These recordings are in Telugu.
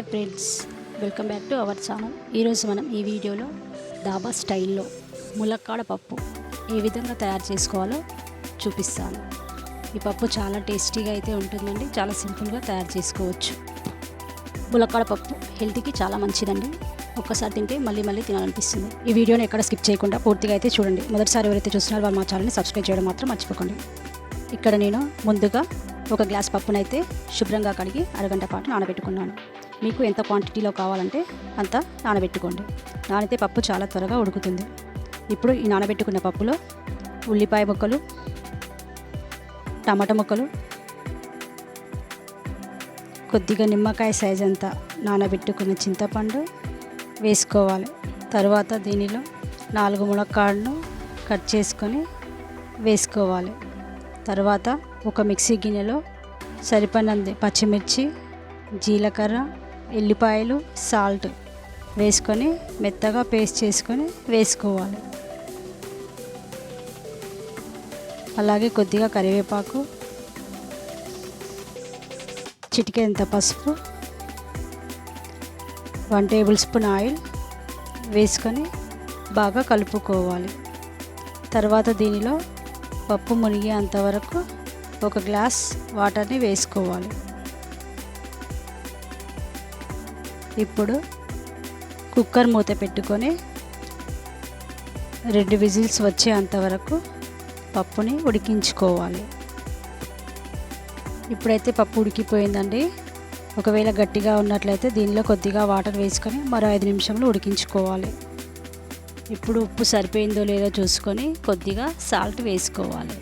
Hi friends welcome back to our channel. ఈరోజు మనం ఈ వీడియోలో దాబా స్టైల్లో ములక్కాడ పప్పు ఏ విధంగా తయారు చేసుకోవాలో చూపిస్తాను. ఈ పప్పు చాలా టేస్టీగా అయితే ఉంటుందండి చాలా సింపుల్గా తయారు చేసుకోవచ్చు. ములక్కాడ పప్పు హెల్త్కి చాలా మంచిదండి. ఒక్కసారి తింటే మళ్ళీ మళ్ళీ తినాలనిపిస్తుంది. ఈ వీడియోని ఎక్కడ స్కిప్ చేయకుండా పూర్తిగా అయితే చూడండి. మొదటిసారి ఎవరైతే చూస్తున్నారో వాళ్ళు మా ఛానల్ని సబ్స్క్రైబ్ చేయడం మాత్రం మర్చిపోకండి. ఇక్కడ నేను ముందుగా ఒక గ్లాస్ పప్పునైతే శుభ్రంగా కడిగి అరగంట పాటు నానబెట్టుకున్నాను. మీకు ఎంత క్వాంటిటీలో కావాలంటే అంత నానబెట్టుకోండి. నానితే పప్పు చాలా త్వరగా ఉడుకుతుంది. ఇప్పుడు ఈ నానబెట్టుకున్న పప్పులో ఉల్లిపాయ ముక్కలు టమాటా ముక్కలు కొద్దిగా నిమ్మకాయ సైజ్ అంతా నానబెట్టుకున్న చింతపండు వేసుకోవాలి. తర్వాత దీనిలో నాలుగు ములక్కాడను కట్ చేసుకొని వేసుకోవాలి. తర్వాత ఒక మిక్సీ గిన్నెలో సరిపడినంది పచ్చిమిర్చి జీలకర్ర ఎల్లిపాయలు సాల్ట్ వేసుకొని మెత్తగా పేస్ట్ చేసుకొని వేసుకోవాలి. అలాగే కొద్దిగా కరివేపాకు చిటికెంత పసుపు వన్ టేబుల్ స్పూన్ ఆయిల్ వేసుకొని బాగా కలుపుకోవాలి. తర్వాత దీనిలో పప్పు మునిగేంత వరకు ఒక గ్లాస్ వాటర్ని వేసుకోవాలి. ఇప్పుడు కుక్కర్ మూత పెట్టుకొని రెండు విజిల్స్ వచ్చేంత వరకు పప్పుని ఉడికించుకోవాలి. ఇప్పుడైతే పప్పు ఉడికిపోయిందండి. ఒకవేళ గట్టిగా ఉన్నట్లయితే దీనిలో కొద్దిగా వాటర్ వేసుకొని మరో ఐదు నిమిషంలో ఉడికించుకోవాలి. ఇప్పుడు ఉప్పు సరిపోయిందో లేదో చూసుకొని కొద్దిగా సాల్ట్ వేసుకోవాలి.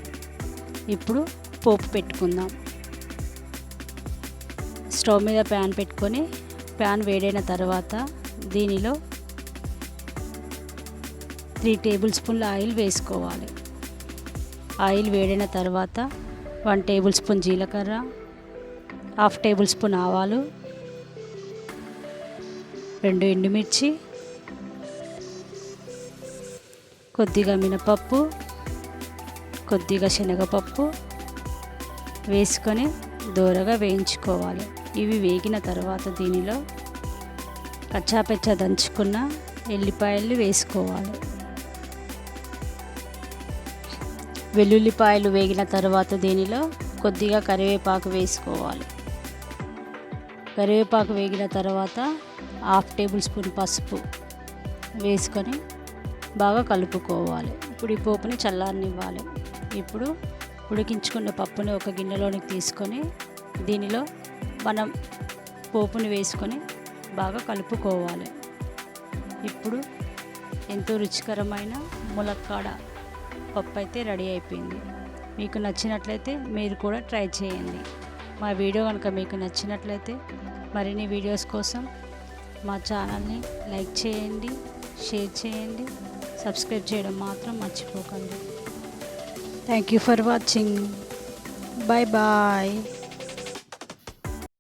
ఇప్పుడు పోపు పెట్టుకుందాం. స్టవ్ మీద ప్యాన్ పెట్టుకొని ప్యాన్ వేడైన తర్వాత దీనిలో త్రీ టేబుల్ స్పూన్ల ఆయిల్ వేసుకోవాలి. ఆయిల్ వేడిన తర్వాత వన్ టేబుల్ స్పూన్ జీలకర్ర హాఫ్ టేబుల్ స్పూన్ ఆవాలు రెండు ఎండుమిర్చి కొద్దిగా మినపప్పు కొద్దిగా శనగపప్పు వేసుకొని దూరగా వేయించుకోవాలి. ఇవి వేగిన తర్వాత దీనిలో కచ్చాపెచ్చ దంచుకున్న ఎల్లిపాయలు వేసుకోవాలి. వెల్లుల్లిపాయలు వేగిన తర్వాత దీనిలో కొద్దిగా కరివేపాకు వేసుకోవాలి. కరివేపాకు వేగిన తర్వాత హాఫ్ టేబుల్ స్పూన్ పసుపు వేసుకొని బాగా కలుపుకోవాలి. ఇప్పుడు ఈ పోపుని చల్లారనివ్వాలి. ఇప్పుడు ఉడికించుకున్న పప్పుని ఒక గిన్నెలోనికి తీసుకొని దీనిలో మనం పోపుని వేసుకొని బాగా కలుపుకోవాలి. ఇప్పుడు ఎంతో రుచికరమైన ములక్కాడ పప్పు అయితే రెడీ అయిపోయింది. మీకు నచ్చినట్లయితే మీరు కూడా ట్రై చేయండి. మా వీడియో కనుక మీకు నచ్చినట్లయితే మరిన్ని వీడియోస్ కోసం మా ఛానల్ని లైక్ చేయండి షేర్ చేయండి సబ్స్క్రైబ్ చేయడం మాత్రం మర్చిపోకండి. Thank you for watching bye bye